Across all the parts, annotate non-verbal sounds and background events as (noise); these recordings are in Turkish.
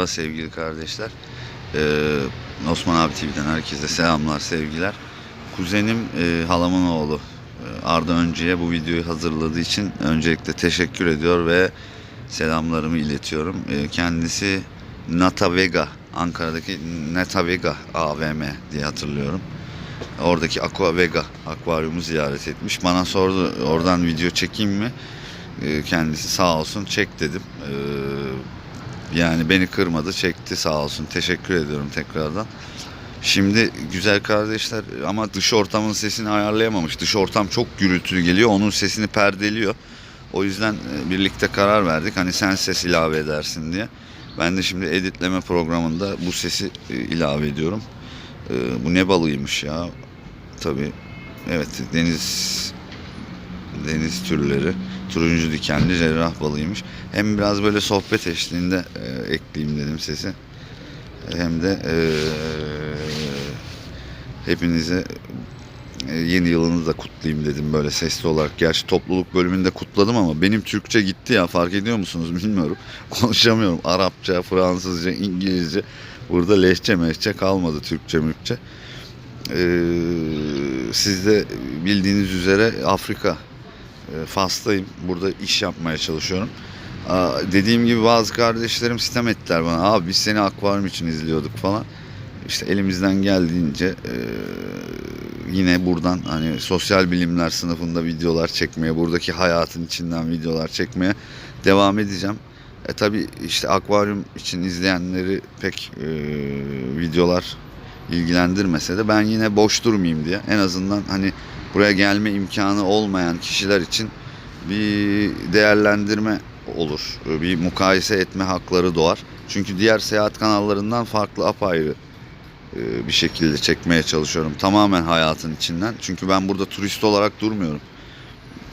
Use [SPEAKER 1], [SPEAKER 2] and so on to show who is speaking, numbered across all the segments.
[SPEAKER 1] Merhaba sevgili kardeşler. Ee, Osman abi TV'den herkese selamlar, sevgiler. Kuzenim e, halamın oğlu e, Arda Öncü'ye bu videoyu hazırladığı için öncelikle teşekkür ediyor ve selamlarımı iletiyorum. E, kendisi Nata Vega, Ankara'daki Nata Vega AVM diye hatırlıyorum. Oradaki Aqua Vega akvaryumu ziyaret etmiş. Bana sordu oradan video çekeyim mi? E, kendisi sağ olsun çek dedim. E, yani beni kırmadı, çekti sağ olsun. Teşekkür ediyorum tekrardan. Şimdi güzel kardeşler ama dış ortamın sesini ayarlayamamış. Dış ortam çok gürültülü geliyor. Onun sesini perdeliyor. O yüzden e, birlikte karar verdik. Hani sen ses ilave edersin diye. Ben de şimdi editleme programında bu sesi e, ilave ediyorum. E, Bu ne balığıymış ya? Tabii evet deniz deniz türleri. Turuncu dikenli cerrah balığıymış. Hem biraz böyle sohbet eşliğinde e, ekleyeyim dedim sesi. Hem de e, hepinize yeni yılını da kutlayayım dedim böyle sesli olarak. Gerçi topluluk bölümünde kutladım ama benim Türkçe gitti ya fark ediyor musunuz bilmiyorum. (laughs) Konuşamıyorum. Arapça, Fransızca, İngilizce. Burada lehçe mehçe kalmadı Türkçe mürkçe. Ee, siz de bildiğiniz üzere Afrika Fas'tayım. Burada iş yapmaya çalışıyorum. Dediğim gibi bazı kardeşlerim sitem ettiler bana. Abi biz seni akvaryum için izliyorduk falan. İşte elimizden geldiğince e, yine buradan hani sosyal bilimler sınıfında videolar çekmeye, buradaki hayatın içinden videolar çekmeye devam edeceğim. E tabi işte akvaryum için izleyenleri pek e, videolar ilgilendirmese de ben yine boş durmayayım diye en azından hani buraya gelme imkanı olmayan kişiler için bir değerlendirme olur. Bir mukayese etme hakları doğar. Çünkü diğer seyahat kanallarından farklı apayrı e, bir şekilde çekmeye çalışıyorum. Tamamen hayatın içinden. Çünkü ben burada turist olarak durmuyorum.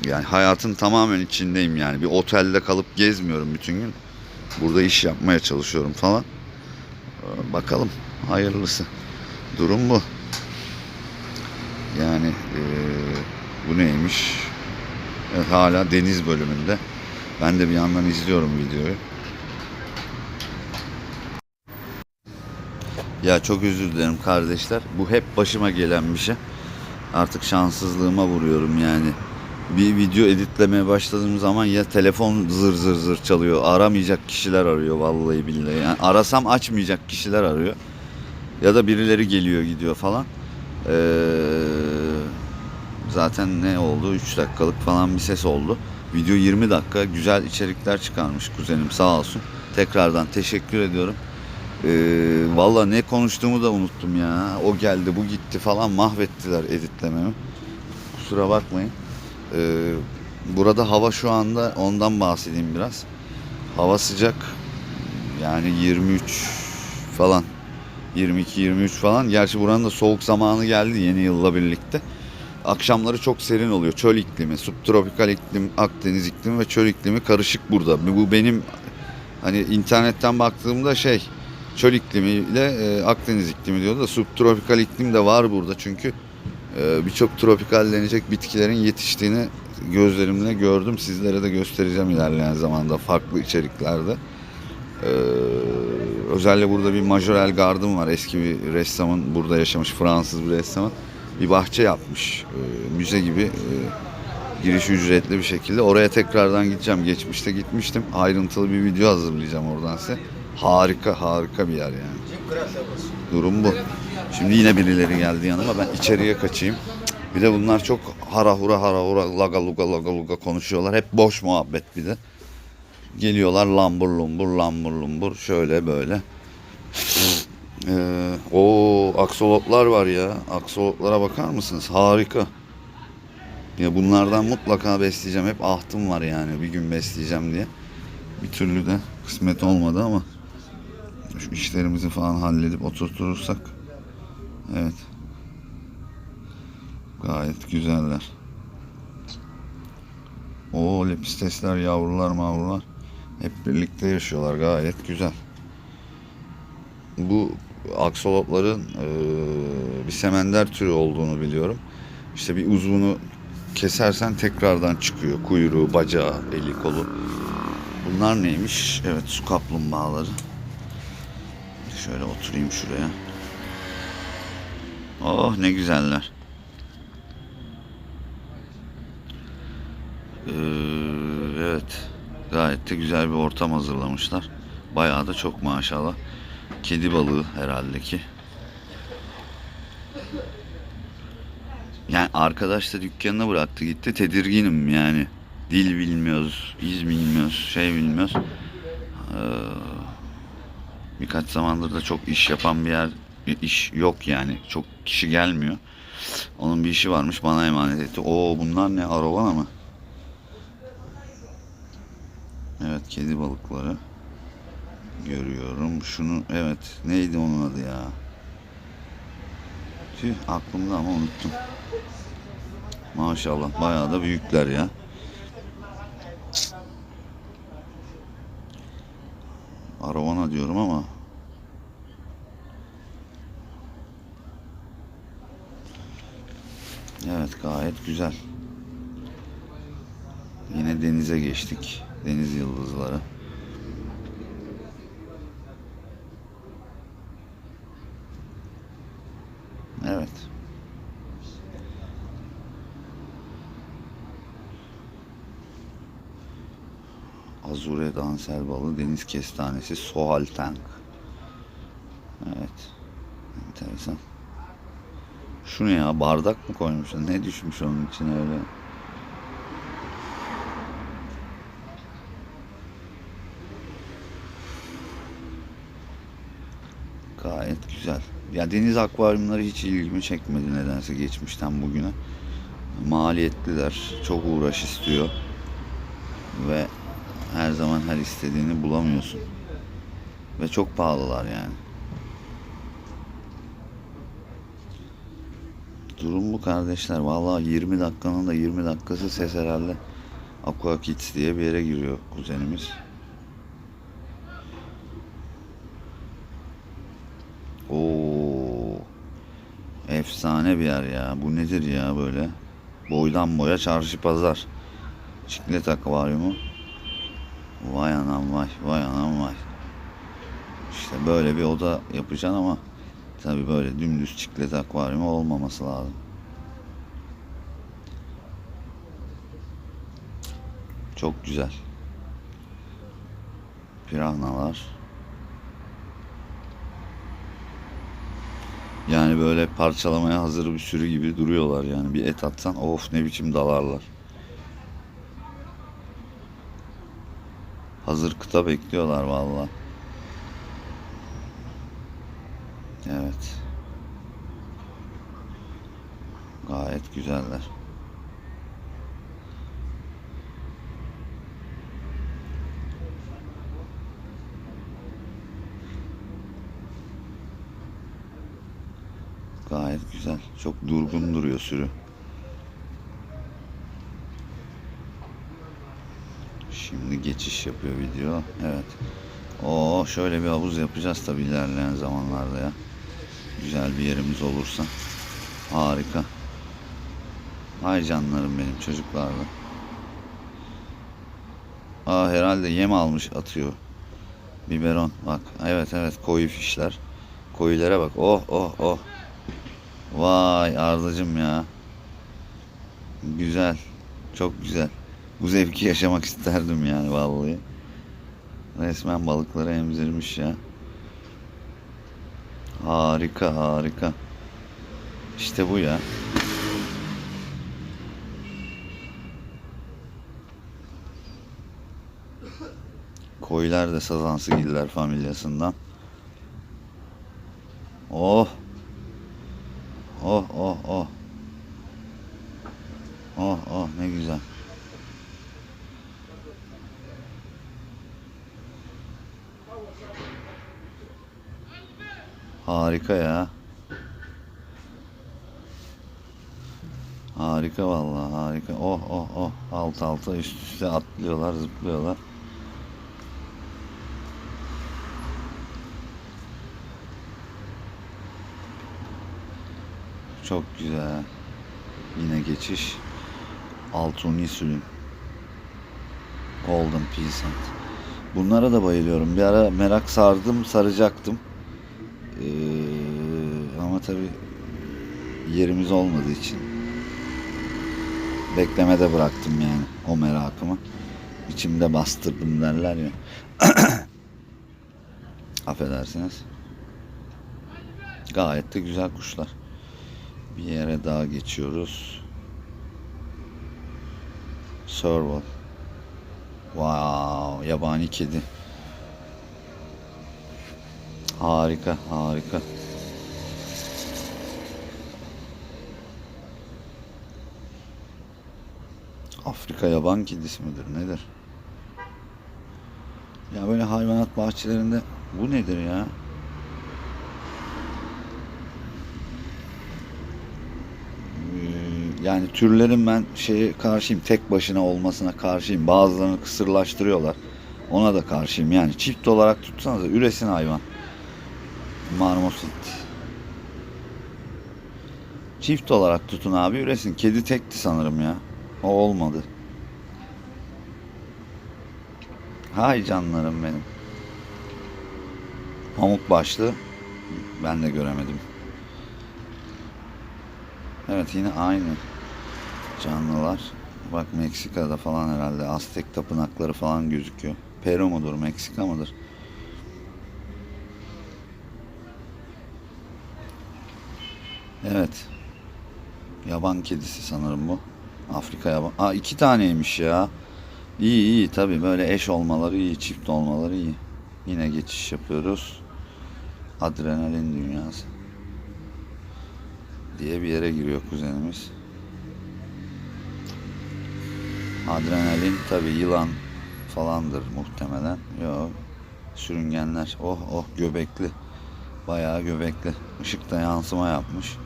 [SPEAKER 1] Yani hayatın tamamen içindeyim yani. Bir otelde kalıp gezmiyorum bütün gün. Burada iş yapmaya çalışıyorum falan. Ee, Bakalım hayırlısı. Durum bu. Yani e, bu neymiş? Evet, hala deniz bölümünde. Ben de bir yandan izliyorum videoyu. Ya çok özür dilerim kardeşler. Bu hep başıma gelen bir şey. Artık şanssızlığıma vuruyorum yani. Bir video editlemeye başladığım zaman ya telefon zır zır zır çalıyor. Aramayacak kişiler arıyor vallahi billahi. Yani arasam açmayacak kişiler arıyor. Ya da birileri geliyor gidiyor falan. Ee, zaten ne oldu? 3 dakikalık falan bir ses oldu. Video 20 dakika güzel içerikler çıkarmış kuzenim sağ olsun. Tekrardan teşekkür ediyorum. Ee, Valla ne konuştuğumu da unuttum ya. O geldi bu gitti falan mahvettiler editlememi. Kusura bakmayın. Ee, burada hava şu anda ondan bahsedeyim biraz. Hava sıcak. Yani 23 falan. 22-23 falan. Gerçi buranın da soğuk zamanı geldi yeni yılla birlikte. Akşamları çok serin oluyor. Çöl iklimi, subtropikal iklim, Akdeniz iklimi ve çöl iklimi karışık burada. Bu benim hani internetten baktığımda şey çöl iklimiyle e, Akdeniz iklimi diyor da subtropikal iklim de var burada çünkü e, birçok tropikal denecek bitkilerin yetiştiğini gözlerimle gördüm. Sizlere de göstereceğim ilerleyen zamanda farklı içeriklerde. Ee, özellikle burada bir Majorel Garden var. Eski bir ressamın burada yaşamış Fransız bir ressamın bir bahçe yapmış. Ee, müze gibi e, giriş ücretli bir şekilde. Oraya tekrardan gideceğim. Geçmişte gitmiştim. Ayrıntılı bir video hazırlayacağım oradan size. Harika harika bir yer yani. Durum bu. Şimdi yine birileri geldi yanıma. Ben içeriye kaçayım. Bir de bunlar çok harahura harahura laga luga laga luga konuşuyorlar. Hep boş muhabbet bir de. Geliyorlar lambur lumbur lambur lumbur şöyle böyle. Ee, o aksolotlar var ya. Aksolotlara bakar mısınız? Harika. Ya bunlardan mutlaka besleyeceğim. Hep ahtım var yani bir gün besleyeceğim diye. Bir türlü de kısmet olmadı ama şu işlerimizi falan halledip oturturursak evet gayet güzeller. O lepistesler yavrular mavrular hep birlikte yaşıyorlar gayet güzel. Bu aksolotların eee, bir semender türü olduğunu biliyorum. İşte bir uzvunu kesersen tekrardan çıkıyor. Kuyruğu, bacağı, eli, kolu. Bunlar neymiş? Evet su kaplumbağaları. Şöyle oturayım şuraya. Oh ne güzeller. Ee, evet. Gayet de güzel bir ortam hazırlamışlar. Bayağı da çok maşallah. Kedi balığı herhalde ki. Yani arkadaş da dükkanına bıraktı gitti. Tedirginim yani. Dil bilmiyoruz, iz bilmiyoruz, şey bilmiyoruz. Ee, birkaç zamandır da çok iş yapan bir yer iş yok yani. Çok kişi gelmiyor. Onun bir işi varmış bana emanet etti. Oo bunlar ne? Arovana mı? Evet kedi balıkları. Görüyorum. Şunu evet neydi onun adı ya? Tüh aklımda ama unuttum. Maşallah bayağı da büyükler ya. Arovana diyorum ama Evet gayet güzel. Yine denize geçtik. Deniz yıldızları. Evet. Dansel balığı, deniz kestanesi, sohal tank. Evet. Enteresan. Şu ne ya? Bardak mı koymuşlar? Ne düşmüş onun içine öyle? Gayet güzel. Ya deniz akvaryumları hiç ilgimi çekmedi nedense geçmişten bugüne. Maliyetliler. Çok uğraş istiyor. Ve her zaman her istediğini bulamıyorsun. Ve çok pahalılar yani. Durum bu kardeşler. Vallahi 20 dakikanın da 20 dakikası ses herhalde Aqua Kids diye bir yere giriyor kuzenimiz. Oo. Efsane bir yer ya. Bu nedir ya böyle? Boydan boya çarşı pazar. Çiklet akvaryumu. Vay anam vay, vay anam vay. İşte böyle bir oda yapacaksın ama tabi böyle dümdüz çiklet akvaryumu olmaması lazım. Çok güzel. Piranalar. Yani böyle parçalamaya hazır bir sürü gibi duruyorlar yani. Bir et atsan of ne biçim dalarlar. Hazır kıta bekliyorlar valla. Evet. Gayet güzeller. Gayet güzel. Çok durgun duruyor sürü. Şimdi geçiş yapıyor video. Evet. O şöyle bir havuz yapacağız tabii ilerleyen zamanlarda ya. Güzel bir yerimiz olursa. Harika. Hay canlarım benim çocuklarla. Aa herhalde yem almış atıyor. Biberon bak. Evet evet koyu fişler. Koyulere bak. Oh oh oh. Vay Ardacım ya. Güzel. Çok güzel. Bu zevki yaşamak isterdim yani vallahi. Resmen balıkları emzirmiş ya. Harika harika. İşte bu ya. Koylar da Sazansıgiller familyasından. Oh oh oh. Oh oh ne güzel. Harika ya. Harika vallahi harika. Oh oh oh. Alt alta üst üste atlıyorlar, zıplıyorlar. Çok güzel. Yine geçiş. Altuni sülün. Golden Peasant. Bunlara da bayılıyorum. Bir ara merak sardım, saracaktım. Ama tabii yerimiz olmadığı için beklemede bıraktım yani o merakımı. İçimde bastırdım derler ya. (coughs) Affedersiniz. Gayet de güzel kuşlar. Bir yere daha geçiyoruz. Serval. Wow, yabani kedi. Harika, harika. Afrika yaban kedisi midir nedir? Ya böyle hayvanat bahçelerinde bu nedir ya? Ee, Yani türlerin ben şeye karşıyım. Tek başına olmasına karşıyım. Bazılarını kısırlaştırıyorlar. Ona da karşıyım. Yani çift olarak tutsanız üresin hayvan. Marmoset. Çift olarak tutun abi üresin. Kedi tekti sanırım ya. O olmadı. Hay canlarım benim. Pamuk başlı. Ben de göremedim. Evet yine aynı canlılar. Bak Meksika'da falan herhalde Aztek tapınakları falan gözüküyor. Peru mudur, Meksika mıdır? Evet. Yaban kedisi sanırım bu. Afrika yaban. Aa iki taneymiş ya. İyi iyi tabi böyle eş olmaları iyi, çift olmaları iyi. Yine geçiş yapıyoruz. Adrenalin dünyası diye bir yere giriyor kuzenimiz. Adrenalin tabi yılan falandır muhtemelen. Yok. Sürüngenler. Oh oh göbekli. Bayağı göbekli. Işıkta yansıma yapmış.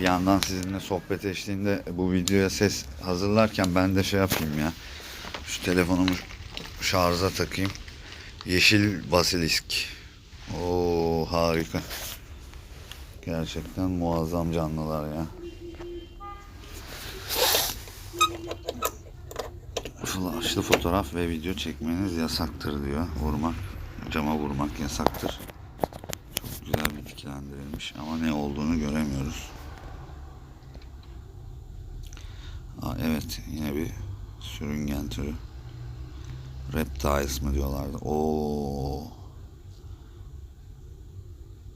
[SPEAKER 1] Bir yandan sizinle sohbet eşliğinde bu videoya ses hazırlarken ben de şey yapayım ya. Şu telefonumu şarja takayım. Yeşil basilisk. Oo harika. Gerçekten muazzam canlılar ya. Flashlı fotoğraf ve video çekmeniz yasaktır diyor. Vurmak, cama vurmak yasaktır. Çok güzel bitkilendirilmiş ama ne olduğunu göremiyoruz. Aa, evet yine bir sürüngen türü. Reptiles mı diyorlardı. Oo.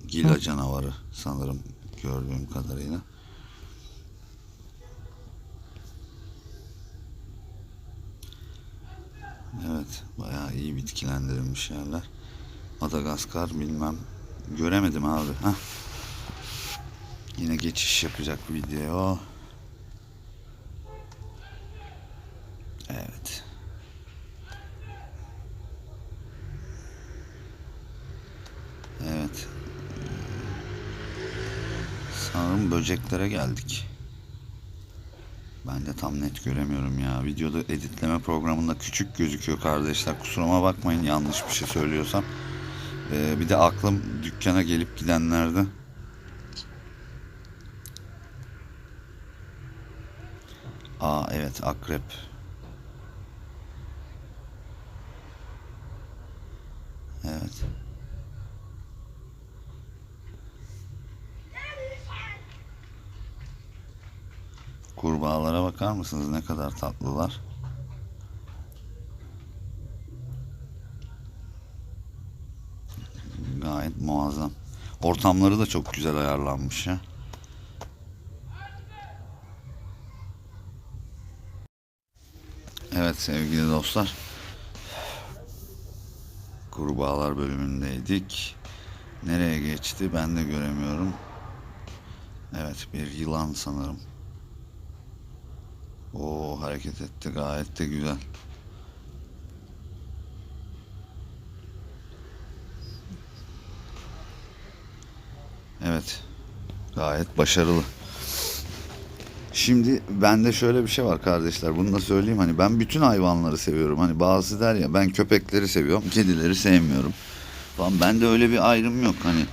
[SPEAKER 1] Gila canavarı sanırım gördüğüm kadarıyla. Evet, bayağı iyi bitkilendirilmiş yerler. Madagaskar bilmem. Göremedim abi. Heh. Yine geçiş yapacak video. Evet. Evet. Sanırım böceklere geldik. Ben de tam net göremiyorum ya. Videoda editleme programında küçük gözüküyor kardeşler. Kusuruma bakmayın yanlış bir şey söylüyorsam. Ee, bir de aklım dükkana gelip gidenlerde. Aa evet akrep. Evet. Kurbağalara bakar mısınız ne kadar tatlılar. Gayet muazzam. Ortamları da çok güzel ayarlanmış ya. Evet sevgili dostlar. Kurbağalar bölümündeydik. Nereye geçti ben de göremiyorum. Evet bir yılan sanırım. O hareket etti gayet de güzel. Evet. Gayet başarılı. Şimdi bende şöyle bir şey var kardeşler. Bunu da söyleyeyim hani ben bütün hayvanları seviyorum. Hani bazı der ya ben köpekleri seviyorum, kedileri sevmiyorum. Falan bende öyle bir ayrım yok. Hani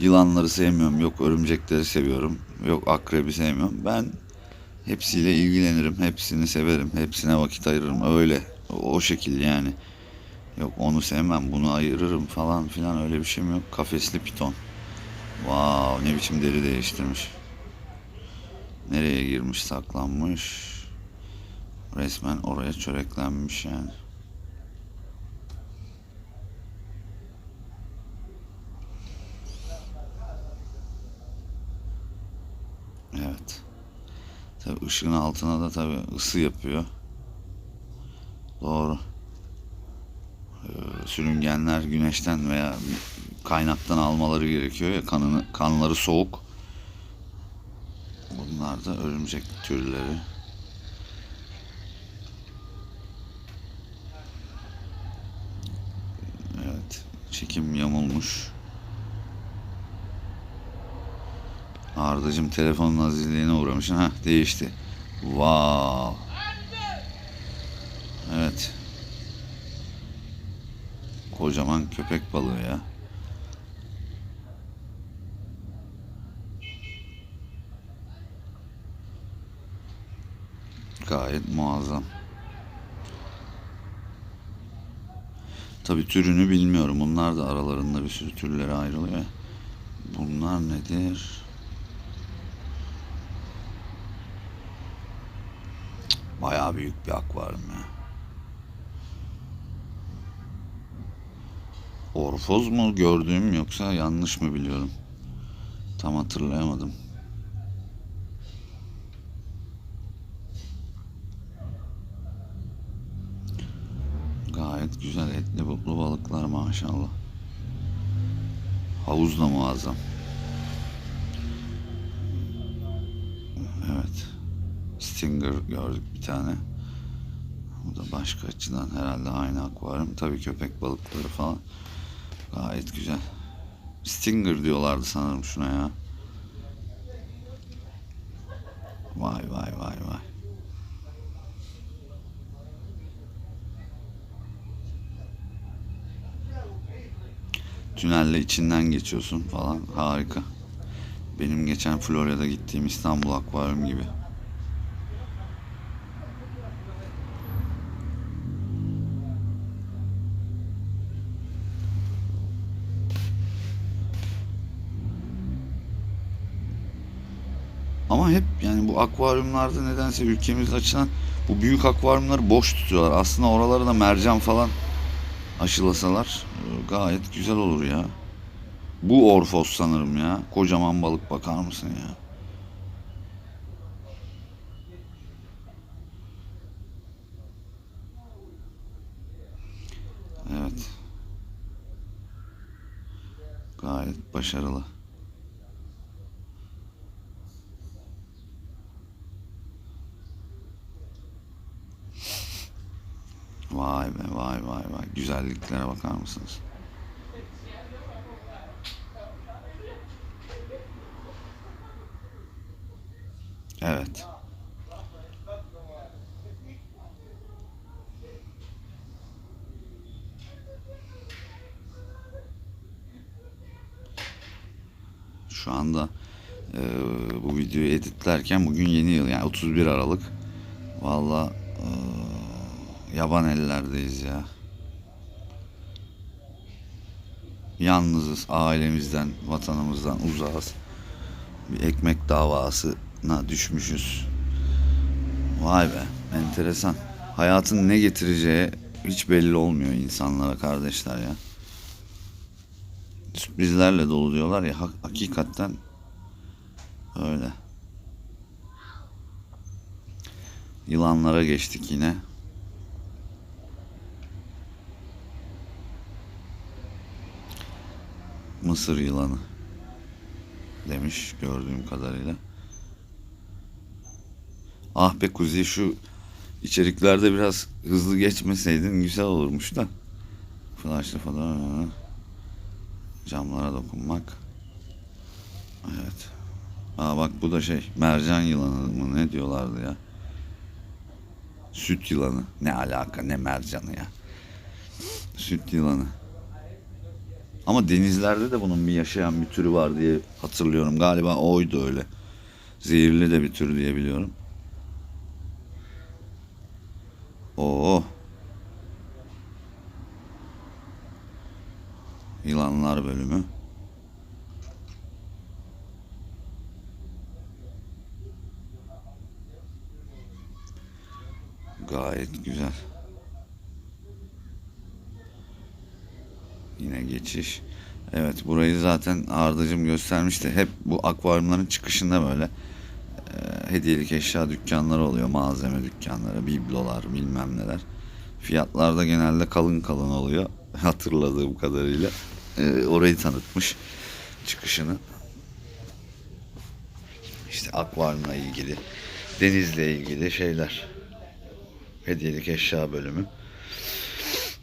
[SPEAKER 1] yılanları sevmiyorum, yok örümcekleri seviyorum, yok akrebi sevmiyorum. Ben hepsiyle ilgilenirim, hepsini severim, hepsine vakit ayırırım. Öyle o, o şekil yani. Yok onu sevmem bunu ayırırım falan filan öyle bir şey mi yok? Kafesli piton. Wow ne biçim deri değiştirmiş. Nereye girmiş saklanmış. Resmen oraya çöreklenmiş yani. Evet. Tabii ışığın altına da tabii ısı yapıyor. Doğru. Ee, sürüngenler güneşten veya kaynaktan almaları gerekiyor ya kanını kanları soğuk. Bunlar da örümcek türleri. Evet, çekim yamulmuş. Ardacım telefonun azizliğine uğramış. Ha değişti. Wow. Evet. Kocaman köpek balığı ya. Gayet muazzam. Tabii türünü bilmiyorum. Bunlar da aralarında bir sürü türlere ayrılıyor. Bunlar nedir? Bayağı büyük bir akvaryum ya. Orfoz mu gördüğüm yoksa yanlış mı biliyorum? Tam hatırlayamadım. Gayet güzel etli butlu balıklar maşallah. Havuz da muazzam. Evet. Stinger gördük bir tane. Bu da başka açıdan herhalde aynı akvaryum. Tabii köpek balıkları falan. Gayet güzel. Stinger diyorlardı sanırım şuna ya. Vay vay vay vay. Tünelle içinden geçiyorsun falan. Harika. Benim geçen Florya'da gittiğim İstanbul Akvaryum gibi. Ama hep yani bu akvaryumlarda nedense ülkemizde açılan bu büyük akvaryumları boş tutuyorlar. Aslında oralara da mercan falan aşılasalar e, gayet güzel olur ya. Bu orfos sanırım ya. Kocaman balık bakar mısın ya? Evet. Gayet başarılı. Vay be vay vay vay. Güzelliklere bakar mısınız? Evet. Şu anda e, bu videoyu editlerken bugün yeni yıl yani 31 Aralık. Valla e, yaban ellerdeyiz ya. Yalnızız ailemizden, vatanımızdan uzağız. Bir ekmek davasına düşmüşüz. Vay be, enteresan. Hayatın ne getireceği hiç belli olmuyor insanlara kardeşler ya. Sürprizlerle dolu diyorlar ya, hak- hakikaten öyle. Yılanlara geçtik yine. Mısır yılanı demiş gördüğüm kadarıyla. Ah be Kuzi şu içeriklerde biraz hızlı geçmeseydin güzel olurmuş da. Flashlı falan. Camlara dokunmak. Evet. Aa bak bu da şey mercan yılanı mı ne diyorlardı ya. Süt yılanı. Ne alaka ne mercanı ya. Süt yılanı. Ama denizlerde de bunun bir yaşayan bir türü var diye hatırlıyorum. Galiba oydu öyle. Zehirli de bir tür diye biliyorum. Oo. Yılanlar bölümü. Geçiş. Evet burayı zaten Ardacım göstermişti. Hep bu akvaryumların çıkışında böyle e, hediyelik eşya dükkanları oluyor. Malzeme dükkanları, biblolar bilmem neler. Fiyatlar da genelde kalın kalın oluyor. (laughs) Hatırladığım kadarıyla. E, orayı tanıtmış çıkışını. İşte akvaryumla ilgili, denizle ilgili şeyler. Hediyelik eşya bölümü.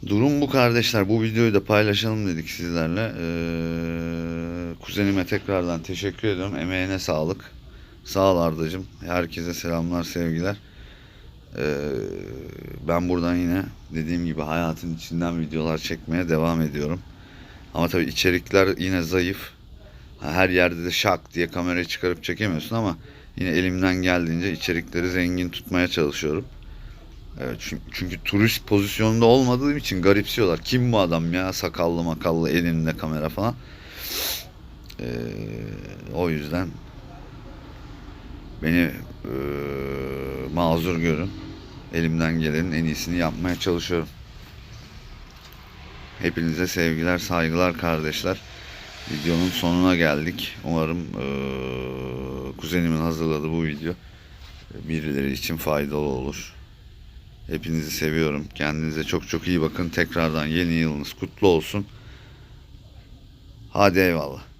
[SPEAKER 1] Durum bu kardeşler. Bu videoyu da paylaşalım dedik sizlerle. Ee, kuzenime tekrardan teşekkür ediyorum. Emeğine sağlık. Sağ ol Ardacığım. Herkese selamlar, sevgiler. Ee, ben buradan yine dediğim gibi hayatın içinden videolar çekmeye devam ediyorum. Ama tabii içerikler yine zayıf. Her yerde de şak diye kamerayı çıkarıp çekemiyorsun ama yine elimden geldiğince içerikleri zengin tutmaya çalışıyorum. Evet çünkü, çünkü turist pozisyonunda olmadığım için garipsiyorlar. Kim bu adam ya sakallı makallı elinde kamera falan. Ee, o yüzden beni ee, mazur görün. Elimden gelenin en iyisini yapmaya çalışıyorum. Hepinize sevgiler, saygılar kardeşler. Videonun sonuna geldik. Umarım ee, kuzenimin hazırladığı bu video birileri için faydalı olur. Hepinizi seviyorum. Kendinize çok çok iyi bakın. Tekrardan yeni yılınız kutlu olsun. Hadi eyvallah.